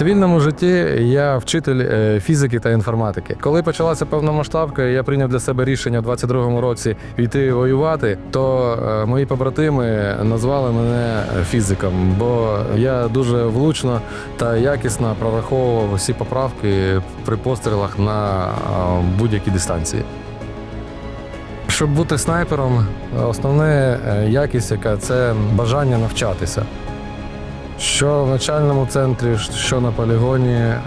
цивільному житті я вчитель е, фізики та інформатики. Коли почалася повномасштабка, я прийняв для себе рішення в 22-му році йти воювати, то е, мої побратими назвали мене фізиком, бо я дуже влучно та якісно прораховував всі поправки при пострілах на е, будь-якій дистанції. Щоб бути снайпером, основна якість, яка це бажання навчатися. Що в навчальному центрі, що на полігоні, е,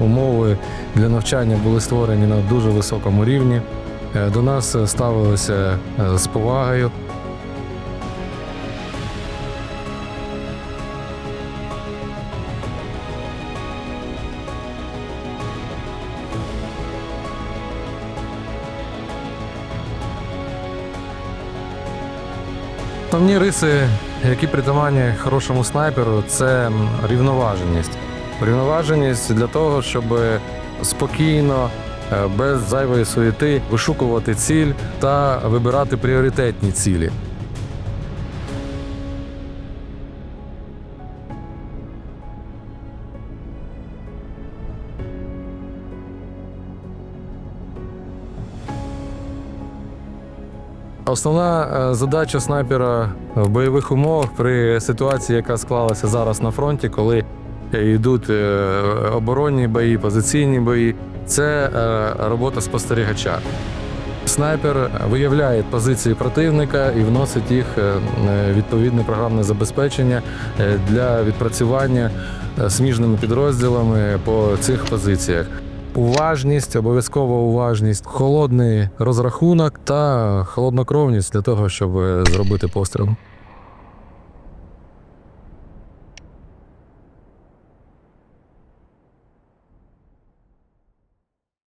умови для навчання були створені на дуже високому рівні. Е, До нас ставилися е, з повагою. Основні риси, які притаманні хорошому снайперу, це рівноваженість. Рівноваженість для того, щоб спокійно, е, без зайвої суєти вишукувати ціль та вибирати пріоритетні цілі. Основна е, задача снайпера в бойових умовах при ситуації, яка склалася зараз на фронті, коли йдуть е, оборонні бої, позиційні бої, це е, робота спостерігача. Снайпер виявляє позиції противника і вносить їх відповідне програмне забезпечення для відпрацювання сміжними підрозділами по цих позиціях. Уважність, обов'язкова уважність, холодний розрахунок та холоднокровність для того, щоб е, зробити постріл.